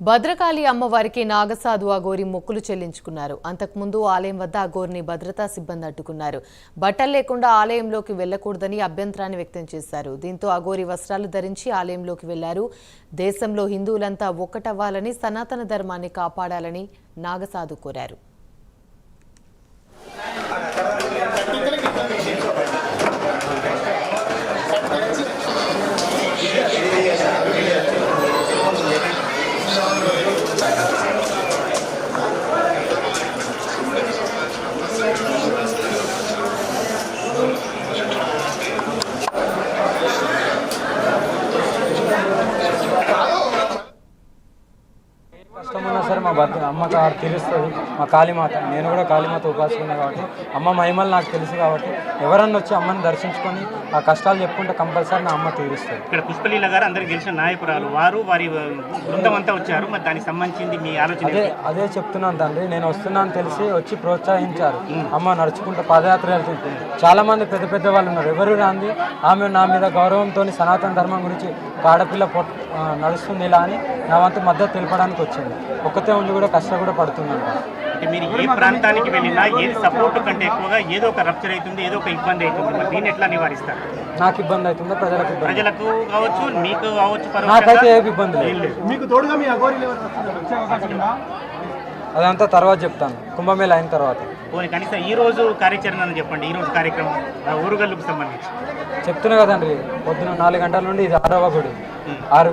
భద్రకాళి అమ్మవారికి నాగసాధు అఘోరి మొక్కులు చెల్లించుకున్నారు. అంతకుముందు ఆలయం వద్ద అఘోరిని భద్రతా సిబ్బంది అడ్డుకున్నారు. బట్టలు లేకుండా ఆలయంలోకి వెళ్ళకూడదని అభ్యంతరాన్ని వ్యక్తం చేశారు. దీంతో అఘోరి వస్త్రాలు ధరించి ఆలయంలోకి వెళ్ళారు. దేశంలో హిందువులంతా ఒక్కటవ్వాలని సనాతన ధర్మాన్ని కాపాడాలని నాగసాధు కోరారు. కష్టం ఉన్నా సరే మా భర్త అమ్మకి ఆడ తీరుస్తుంది మా కాళీమాత నేను కూడా కాళీమాత ఉపాసకున్నా కాబట్టి. అమ్మ మహిమలు నాకు తెలుసు కాబట్టి ఎవరన్నా వచ్చి అమ్మని దర్శించుకొని ఆ కష్టాలు చెప్పుకుంటే కంపల్సరీ నా అమ్మ తీరుస్తుంది. ఇక్కడ పుష్పలీల గారు అందరికి గెలిచిన నాయకురాలు. వారు వారి బృందం అంతా వచ్చారు. మరి దానికి సంబంధించింది మీ ఆలోచన అదే అదే చెప్తున్నాను తండ్రి. నేను వస్తున్నాను తెలిసి వచ్చి ప్రోత్సహించారు. అమ్మ నడుచుకుంటూ పాదయాత్ర వెళ్తుంది చాలా మంది పెద్ద పెద్ద వాళ్ళు ఉన్నారు. ఎవరు రాంది? ఆమె నా మీద గౌరవంతో సనాతన ధర్మం గురించి ఆడపిల్ల నడుస్తుంది ఇలా అని నా వంతు మద్దతు తెలపడానికి వచ్చింది ఒక్కతే ఉండి కూడా కష్టం కూడా పడుతుందంట అంటే మీరు ఏ ప్రాంతానికి వెళ్ళినా ఏది సపోర్ట్ కంటే ఎక్కువగా ఏదో ఒక రప్చర్ అవుతుంది ఏదో ఒక ఇబ్బంది అవుతుంది. మరి దీన్ని ఎట్లా నివారిస్తారు? నాకు ఇబ్బంది అవుతుందా ప్రజలకు ఇబ్బంది. ప్రజలకు కావచ్చు మీకు కావచ్చు నాకైతే ఏ ఇబ్బంది లేదు. మీకు తోడుగా మీ అఘోరీలు ఎవరు వచ్చే అవకాశం ఉందా? అదంతా తర్వాత చెప్తాను. కుంభమేళ అయిన తర్వాత. పోనీ కనీసం ఈ రోజు కార్యాచరణ చెప్పండి ఈ రోజు కార్యక్రమం ఊరుగల్లుకు సంబంధించి. చెప్తున్నా కదండి పొద్దున నాలుగు గంటల నుండి ఇది ఆరవ గుడి. ఆరు